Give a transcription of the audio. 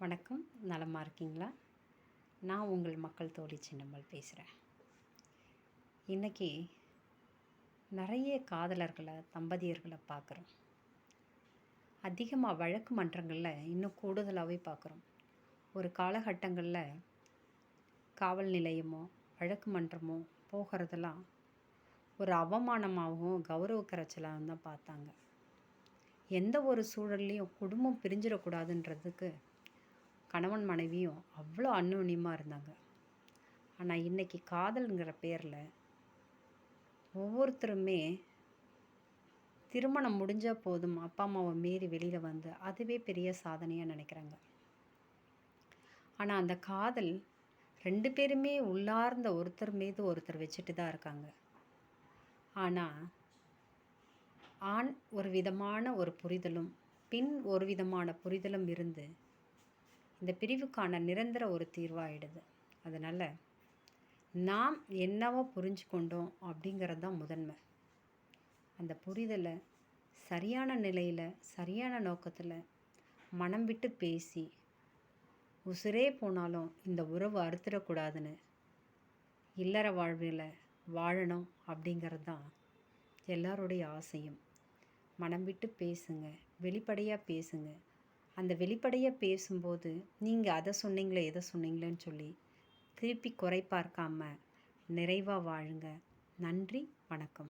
வணக்கம். நலமாக இருக்கீங்களா? நான் உங்கள் மக்கள் தோழி சின்னம்மல் பேசுகிறேன் இன்றைக்கி நிறைய காதலர்களை தம்பதியர்களை பார்க்குறோம். அதிகமாக வழக்கு மன்றங்களில் இன்னும் கூடுதலாகவே பார்க்குறோம். ஒரு காலகட்டங்களில் காவல் நிலையமோ வழக்கு மன்றமோ போகிறதெல்லாம் ஒரு அவமானமாகவும் கௌரவ கரைச்சலாகவும் தான் பார்த்தாங்க. எந்த ஒரு சூழல்லையும் குடும்பம் பிரிஞ்சிடக்கூடாதுன்றதுக்கு கணவன் மனைவியும் அவ்வளோ அந்யோன்யமாக இருந்தாங்க. ஆனால் இன்றைக்கி காதல்ங்கிற பேரில் ஒவ்வொருத்தருமே திருமணம் முடிஞ்சால் போதும் அப்பா அம்மாவை மீறி வெளியில் வந்து அதுவே பெரிய சாதனையாக நினைக்கிறாங்க. ஆனால் அந்த காதல் ரெண்டு பேருமே உள்ளார்ந்த ஒருத்தர் மீது ஒருத்தர் வச்சுட்டு தான் இருக்காங்க. ஆனால் ஆண் ஒரு விதமான ஒரு புரிதலும் பின் ஒரு விதமான புரிதலும் இருந்து இந்த பிரிவுக்கான நிரந்தர ஒரு தீர்வாகிடுது அதனால் நாம் என்னவோ புரிஞ்சு கொண்டோம் அப்படிங்கிறது தான் முதன்மை. அந்த புரிதலை சரியான நிலையில் சரியான நோக்கத்தில் மனம் விட்டு பேசி உசுரே போனாலும் இந்த உறவு அறுத்துடக்கூடாதுன்னு இல்லற வாழ்வில் வாழணும் அப்படிங்கிறது தான் எல்லாருடைய ஆசையும். மனம் விட்டு பேசுங்க வெளிப்படையாக பேசுங்க. அந்த வெளிப்படையாக பேசும்போது நீங்கள் அதை சொன்னீங்களே எதை சொன்னீங்களேன்னு சொல்லி திருப்பி குறை பார்க்காம நிறைவாக வாழுங்க. நன்றி வணக்கம்.